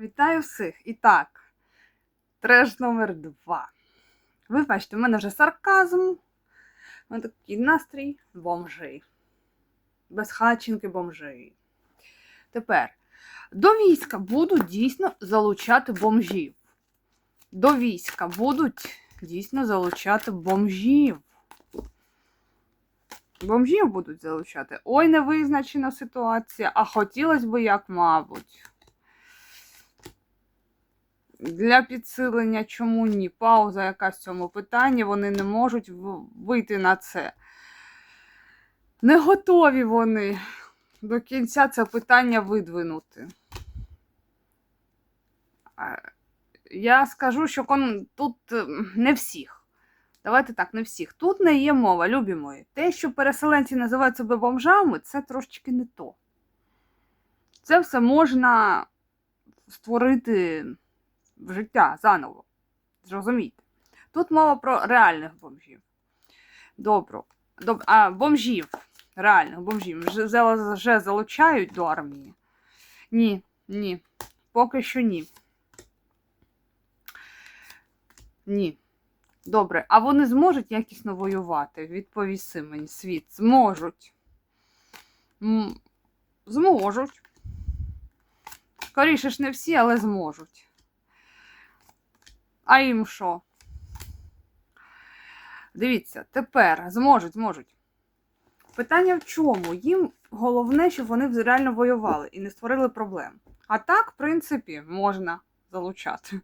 Вітаю всіх! І так, треш номер два. Ви бачите, у мене вже сарказм. У мене такий настрій бомжей. Без хачинки бомжей. Тепер до війська будуть дійсно залучати бомжів. До війська будуть дійсно залучати бомжів. Бомжів будуть залучати. Ой, невизначена ситуація, а хотілося б як, мабуть. Для підсилення чому ні? Пауза якась в цьому питанні, вони не можуть вийти на це. Не готові вони до кінця це питання видвинути. Я скажу, що тут е, не всіх. Давайте так, не всіх. Тут не є мова, любі мої. Те, що переселенці називають себе бомжами, це трошечки не то. Це все можна створити в життя заново. Зрозумійте. Тут мова про реальних бомжів. Добро. Доб... А, бомжів. Реальних бомжів. Вже, вже- залучають до армії. Ні, ні. Поки що ні. Ні. Добре, а вони зможуть якісно воювати? Відповіси мені, світ. Зможуть. Зможуть. Скоріше ж не всі, але зможуть. А їм що? Дивіться, тепер зможуть, зможуть. Питання в чому? Їм головне, щоб вони реально воювали і не створили проблем. А так, в принципі, можна залучати.